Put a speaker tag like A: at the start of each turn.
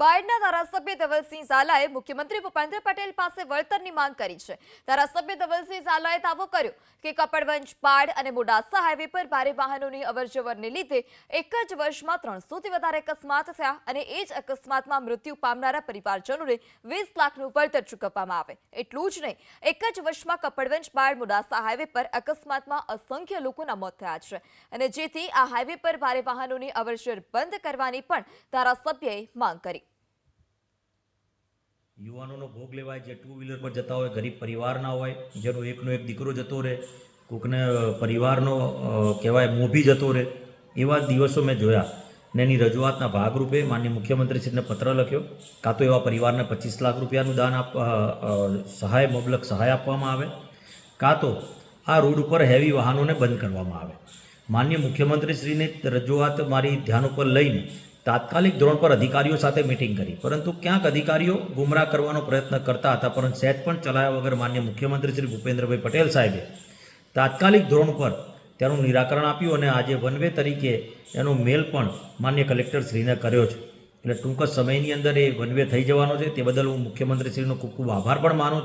A: બાયડના ધારાસભ્ય ધવલસિંહ ઝાલાએ મુખ્યમંત્રી ભૂપેન્દ્ર પટેલ પાસે વળતરની માંગ કરી છે. ધારાસભ્ય ધવલસિંહ ઝાલાએ દાવો કર્યો કે કપડવંજ, પાડ અને મોડાસા હાઈવે પર ભારે વાહનોની અવરજવરને લીધે એક જ વર્ષમાં ત્રણસોથી વધારે અકસ્માત થયા અને એ જ અકસ્માતમાં મૃત્યુ પામનારા પરિવારજનોને વીસ લાખનું વળતર ચૂકવવામાં આવે. એટલું જ નહીં, એક જ વર્ષમાં કપડવંજ, પાડ, મોડાસા હાઈવે પર અકસ્માતમાં અસંખ્ય લોકોના મોત થયા છે અને જેથી આ હાઈવે પર ભારે વાહનોની અવરજવર બંધ કરવાની પણ ધારાસભ્યએ માંગ કરી.
B: યુવાનોનો ભોગ લેવાય, જે ટુ વ્હીલર પર જતા હોય, ગરીબ પરિવારના હોય, જેનો એકનો એક દીકરો જતો રહે, કોકને પરિવારનો કહેવાય મોભી જતો રહે, એવા દિવસો મેં જોયા. ને એની રજૂઆતના ભાગરૂપે માન્ય મુખ્યમંત્રીશ્રીને પત્ર લખ્યો, કાં તો એવા પરિવારને પચીસ લાખ રૂપિયાનું દાન આપ સહાય, મબલક સહાય આપવામાં આવે, કાં તો આ રોડ ઉપર હેવી વાહનોને બંધ કરવામાં આવે. માન્ય મુખ્યમંત્રીશ્રીની રજૂઆત મારી ધ્યાન ઉપર લઈને તાત્કાલિક ધોરણ પર અધિકારીઓ સાથે મિટિંગ કરી. પરંતુ ક્યાંક અધિકારીઓ ગુમરાહ કરવાનો પ્રયત્ન કરતા હતા પરંતુ સહેજ પણ ચલાયા વગર માન્ય મુખ્યમંત્રી શ્રી ભૂપેન્દ્રભાઈ પટેલ સાહેબે. તાત્કાલિક ધોરણ પર તેનું નિરાકરણ આપ્યું અને આજે વન વે તરીકે એનો મેલ પણ માન્ય કલેક્ટર શ્રીને કર્યો છે. એટલે ટૂંક સમયની અંદર એ વન વે થઈ જવાનો છે. તે બદલ હું મુખ્યમંત્રીશ્રીનો ખૂબ ખૂબ આભાર પણ માનું છું